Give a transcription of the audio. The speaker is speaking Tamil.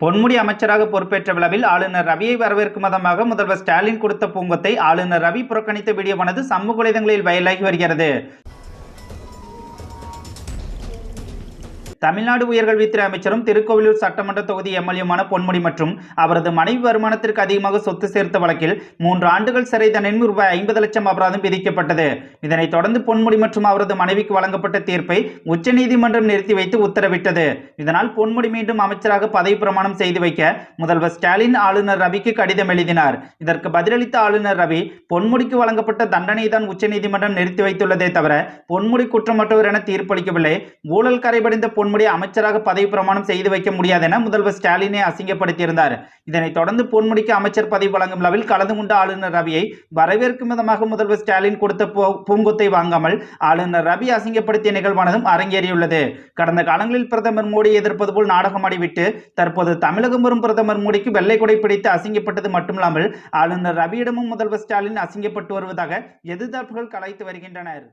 பொன்முடி அமைச்சராக பொறுப்பேற்ற விழாவில் ஆளுநர் ரவியை வரவேற்கும் விதமாக முதல்வர் ஸ்டாலின் கொடுத்த பூங்கத்தை ஆளுநர் ரவி புறக்கணித்த வீடியோவானது சமூக வலைதளங்களில் வயலாகி வருகிறது. தமிழ்நாடு உயர்கல்வித்துறை அமைச்சரும் திருக்கோவிலூர் சட்டமன்ற தொகுதி எம்எல்ஏமான பொன்முடி மற்றும் அவரது மனைவி வருமானத்திற்கு அதிகமாக சொத்து சேர்த்த வழக்கில் மூன்று ஆண்டுகள் சிறை தண்டனை ரூபாய் ஐம்பது லட்சம் அபராதம் விதிக்கப்பட்டது. இதனைத் தொடர்ந்து பொன்முடி மற்றும் அவரது மனைவிக்கு வழங்கப்பட்ட தீர்ப்பை உச்சநீதிமன்றம் நிறுத்தி வைத்து உத்தரவிட்டது. இதனால் பொன்முடி மீண்டும் அமைச்சராக பதவி பிரமாணம் செய்து வைக்க முதல்வர் ஸ்டாலின் ஆளுநர் ரவிக்கு கடிதம் எழுதினார். இதற்கு பதிலளித்த ஆளுநர் ரவி பொன்முடிக்கு வழங்கப்பட்ட தண்டனை தான் உச்சநீதிமன்றம் நிறுத்தி வைத்துள்ளதே தவிர பொன்முடி குற்றமற்றவர் என தீர்ப்பளிக்கவில்லை. ஊழல் கரைபடிந்த பொன்முடி அமைச்சராக பதவி பிரமாணம் செய்து வைக்க முடியாது என முதல்வர் ஸ்டாலினை அசிங்கப்படுத்தியிருந்தார். இதனைத் தொடர்ந்து பொன்முடிக்கு அமைச்சர் பதவி வழங்கும் விழாவில் கலந்து கொண்ட ஆளுநர் ரவியை வரவேற்கும் விதமாக முதல்வர் ஸ்டாலின் கொடுத்த பூ- பூங்கொத்தை வாங்காமல் ஆளுநர் ரவி அசிங்கப்படுத்திய நிகழ்வானதும் அரங்கேறியுள்ளது. கடந்த காலங்களில் பிரதமர் மோடி எதிர்ப்பது போல் நாடகமாடிவிட்டு தற்போது தமிழகம் வரும் பிரதமர் மோடிக்கு வெள்ளை கொடை பிடித்து அசிங்கப்பட்டது மட்டுமில்லாமல் ஆளுநர் ரவியிடமும் முதல்வர் ஸ்டாலின் அசிங்கப்பட்டு வருவதாக எதிர்த்தாப்புகள் கலைத்து வருகின்றனர்.